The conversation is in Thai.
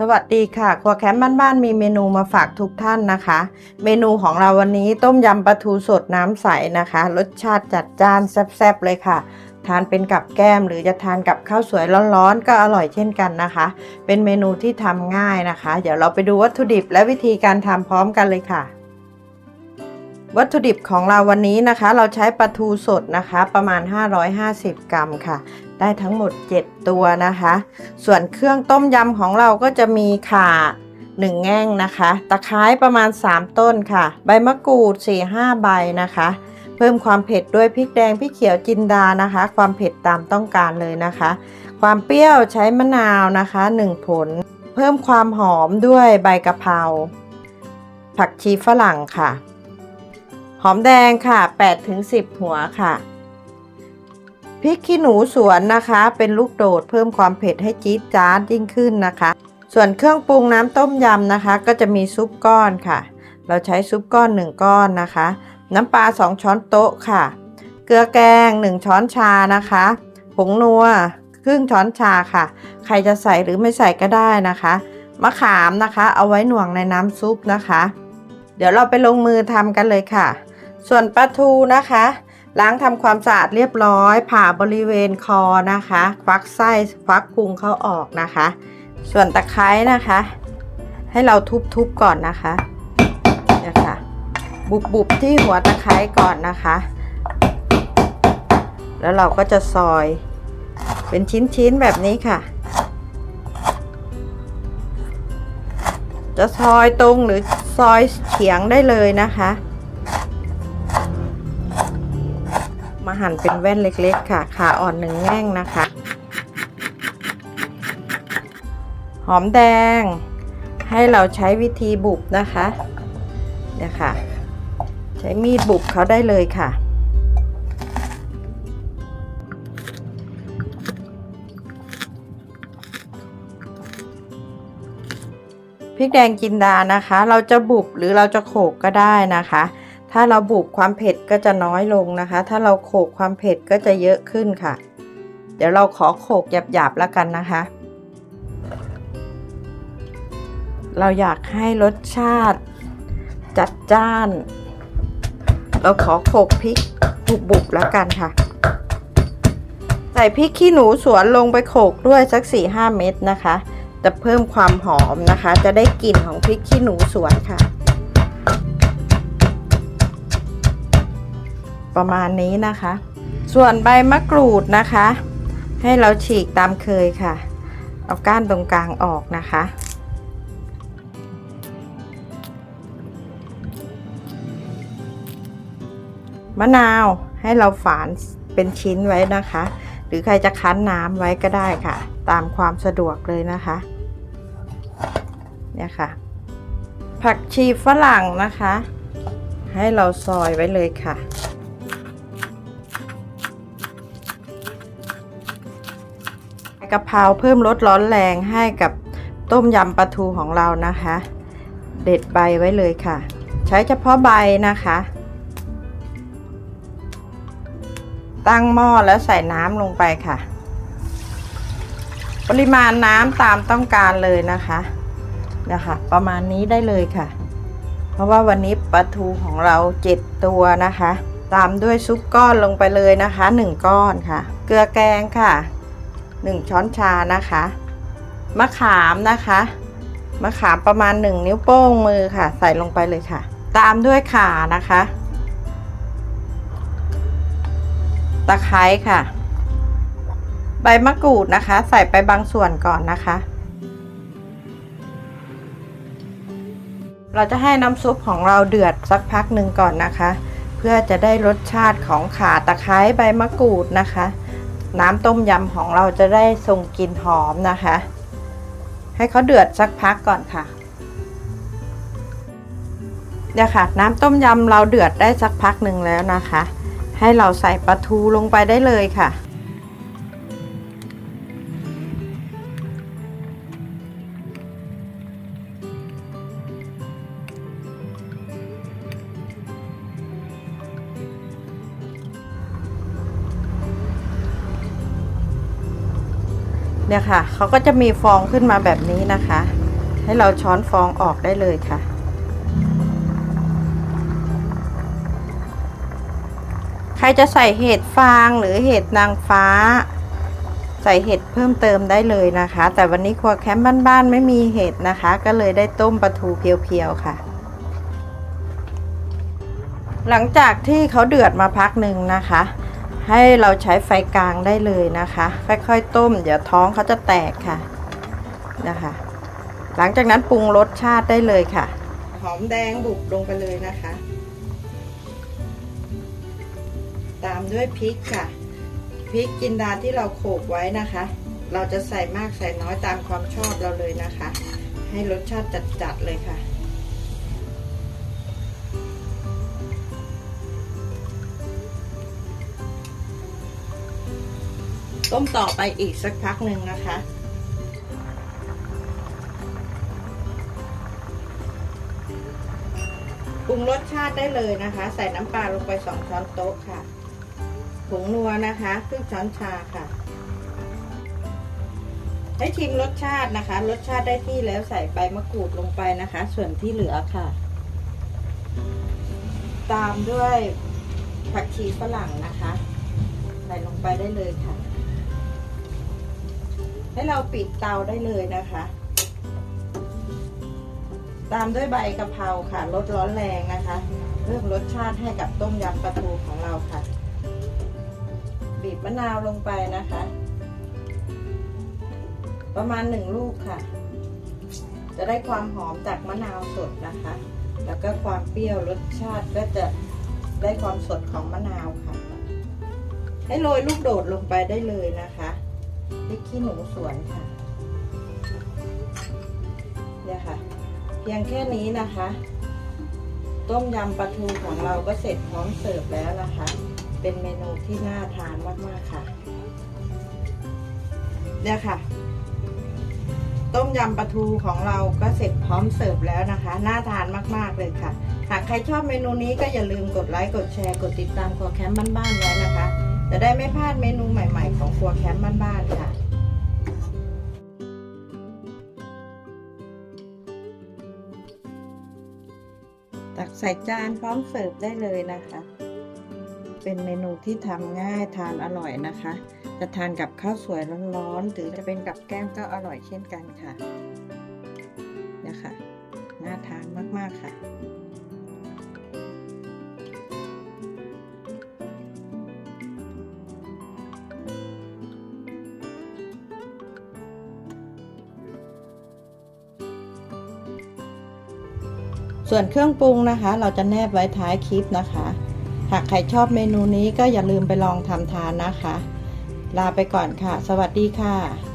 สวัสดีค่ะ ครัวแคมป์บ้านๆมีเมนูมาฝากทุกท่านนะคะ เมนูของเราวันนี้ต้มยำปลาทูสดน้ำใสนะคะ รสชาติจัดจ้านแซ่บๆเลยค่ะ ทานเป็นกับแก้มหรือจะทานกับข้าวสวยร้อนๆ ก็อร่อยเช่นกันนะคะ เป็นเมนูที่ทำง่ายนะคะ เดี๋ยวเราไปดูวัตถุดิบและวิธีการทำพร้อมกันเลยค่ะ วัตถุดิบของเราวันนี้นะคะ เราใช้ปลาทูสดนะคะ ประมาณ 550 กรัมค่ะ ได้ทั้งหมด 7 ตัวนะคะ ส่วนเครื่องต้มยำของเราก็จะมีข่า1แง่งนะคะ ตะไคร้ประมาณ 3 ต้นค่ะ ใบมะกรูด 4-5 ใบนะคะ เพิ่มความเผ็ดด้วยพริกแดงพริกเขียวจินดานะคะ ความเผ็ดตามต้องการเลยนะคะ ความเปรี้ยวใช้มะนาวนะคะ 1 ผล เพิ่มความหอมด้วยใบกะเพราผักชีฝรั่งค่ะ หอมแดงค่ะ 8-10 หัวค่ะ ริกขี้หนูสวนนะคะ เป็นลูกโดดเพิ่มความเผ็ดให้จี๊ดจ๊าดยิ่งขึ้นนะคะ ส่วนเครื่องปรุงน้ำต้มยำนะคะ ก็จะมีซุปก้อนค่ะ เราใช้ซุปก้อน 1 ก้อนนะคะ น้ำปลา 2 ช้อนโต๊ะค่ะ เกลือแกง 1 ช้อนชานะคะ ผงนัวครึ่งช้อนชาค่ะ ใครจะใส่หรือไม่ใส่ก็ได้นะคะ มะขามนะคะ เอาไว้หน่วงในน้ำซุปนะคะ เดี๋ยวเราไปลงมือทำกันเลยค่ะ ส่วนปลาทูนะคะ ล้างทำความสะอาดเรียบร้อย ผ่าบริเวณคอนะคะ ควักไส้ควักพุงเขาออกนะคะ ส่วนตะไคร้นะคะ ให้เราทุบๆก่อนนะคะเนี่ยค่ะ บุบๆที่หัวตะไคร้ก่อนนะคะ แล้วเราก็จะซอย เป็นชิ้นๆแบบนี้ค่ะ จะซอยตรงหรือซอยเฉียงได้เลยนะคะ มาหั่นเป็นแว่นเล็ก ๆ ค่ะ ขาอ่อนหนึ่งแง่งนะคะ หอมแดง ให้เราใช้วิธีบุบนะคะเนี่ยค่ะ ใช้มีดบุบเขาได้เลยค่ะพริกแดงจินดานะคะ เราจะบุบหรือเราจะโขกก็ได้นะคะ ถ้าเราบุบความเผ็ดก็จะน้อยลงนะคะ ถ้าเราโขกความเผ็ดก็จะเยอะขึ้นค่ะ เดี๋ยวเราขอโขกหยาบๆแล้วกันนะคะ เราอยากให้รสชาติจัดจ้าน เราขอโขกพริกบุบๆแล้วกันค่ะ ใส่พริกขี้หนูสวนลงไปโขกด้วยสัก 4-5 เม็ดนะคะ จะเพิ่มความหอมนะคะ จะได้กลิ่นของพริกขี้หนูสวนค่ะ ประมาณนี้นะคะ ส่วนใบมะกรูดนะคะ ให้เราฉีกตามเคยค่ะ เอาก้านตรงกลางออกนะคะมะนาวให้เราฝานเป็นชิ้นไว้นะคะ หรือใครจะคั้นน้ำไว้ก็ได้ค่ะ ตามความสะดวกเลยนะคะ เนี่ยค่ะ ผักชีฝรั่งนะคะ ให้เราซอยไว้เลยค่ะ กะเพราเพิ่มรสร้อนแรงให้กับต้มยำปลาทูของเรานะคะ เด็ดใบไว้เลยค่ะ ใช้เฉพาะใบนะคะ ตั้งหม้อแล้วใส่น้ำลงไปค่ะ ปริมาณน้ำตามต้องการเลยนะคะนะคะ ประมาณนี้ได้เลยค่ะ เพราะว่าวันนี้ปลาทูของเราเจ็ดตัวนะคะ ตามด้วยซุปก้อนลงไปเลยนะคะหนึ่งก้อนค่ะ เกลือแกงค่ะ หนึ่งช้อนชานะคะ มะขามนะคะ มะขามประมาณหนึ่งนิ้วโป้งมือค่ะ ใส่ลงไปเลยค่ะ ตามด้วยข่านะคะ ตะไคร้ค่ะ ใบมะกรูดนะคะ ใส่ไปบางส่วนก่อนนะคะ เราจะให้น้ำซุปของเราเดือดสักพักหนึ่งก่อนนะคะ เพื่อจะได้รสชาติของข่าตะไคร้ใบมะกรูดนะคะ น้ำต้มยำของเราจะได้ทรงกลิ่นหอมนะคะ ให้เขาเดือดสักพักก่อนค่ะเนี่ยค่ะ น้ำต้มยำเราเดือดได้สักพักหนึ่งแล้วนะคะ ให้เราใส่ปลาทูลงไปได้เลยค่ะ เนี่ยค่ะเขาก็จะมีฟองขึ้นมาแบบนี้นะคะ ให้เราช้อนฟองออกได้เลยค่ะ ใครจะใส่เห็ดฟางหรือเห็ดนางฟ้า ใส่เห็ดเพิ่มเติมได้เลยนะคะ แต่วันนี้ครัวแคมป์บ้านๆไม่มีเห็ดนะคะ ก็เลยได้ต้มปลาทูเพียวๆค่ะ หลังจากที่เขาเดือดมาพักหนึ่งนะคะ ให้เราใช้ไฟกลางได้เลยนะคะ ค่อยๆต้ม เดี๋ยวท้องเขาจะแตกค่ะนะคะ หลังจากนั้นปรุงรสชาติได้เลยค่ะ หอมแดงบุบลงไปเลยนะคะ ตามด้วยพริกค่ะพริกจินดาที่เราโขลกไว้นะคะ เราจะใส่มากใส่น้อยตามความชอบเราเลยนะคะ ให้รสชาติจัดๆเลยค่ะ ต้มต่อไปอีกสักพักหนึ่งนะคะ ปรุงรสชาติได้เลยนะคะ ใส่น้ำปลาลงไปสองช้อนโต๊ะค่ะ ผงนัวนะคะครึ่งช้อนชาค่ะ ให้ชิมรสชาตินะคะ รสชาติได้ที่แล้วใส่ใบมะกรูดลงไปนะคะ ส่วนที่เหลือค่ะ ตามด้วยผักชีฝรั่งนะคะ ใส่ลงไปได้เลยค่ะ ให้เราปิดเตาได้เลยนะคะ ตามด้วยใบกะเพราค่ะลดร้อนแรงนะคะ เพิ่มรสชาติให้กับต้มยำปลาทูของเราค่ะ บีบมะนาวลงไปนะคะ ประมาณหนึ่งลูกค่ะ จะได้ความหอมจากมะนาวสดนะคะ แล้วก็ความเปรี้ยวรสชาติก็จะได้ความสดของมะนาวค่ะ ให้โรยลูกโดดลงไปได้เลยนะคะ พริกขี้หนูสวนค่ะเนี่ยค่ะ เพียงแค่นี้นะคะ ต้มยำปลาทูของเราก็เสร็จพร้อมเสิร์ฟแล้วนะคะ เป็นเมนูที่น่าทานมากๆค่ะเนี่ยค่ะ ต้มยำปลาทูของเราก็เสร็จพร้อมเสิร์ฟแล้วนะคะ น่าทานมากๆเลยค่ะ หากใครชอบเมนูนี้ก็อย่าลืมกดไลค์กดแชร์กดติดตามครัวแคมป์บ้านๆไว้นะคะ จะได้ไม่พลาดเมนูใหม่ๆ ของครัวแคมป์บ้านๆค่ะตักใส่จานพร้อมเสิร์ฟได้เลยนะคะ เป็นเมนูที่ทำง่ายทานอร่อยนะคะ จะทานกับข้าวสวยร้อนๆ หรือจะเป็นกับแก้มก็อร่อยเช่นกันค่ะนี่ยค่ะน่าทานมากๆค่ะ ส่วนเครื่องปรุงนะคะ เราจะแนบไว้ท้ายคลิปนะคะ หากใครชอบเมนูนี้ก็อย่าลืมไปลองทำทานนะคะ ลาไปก่อนค่ะ สวัสดีค่ะ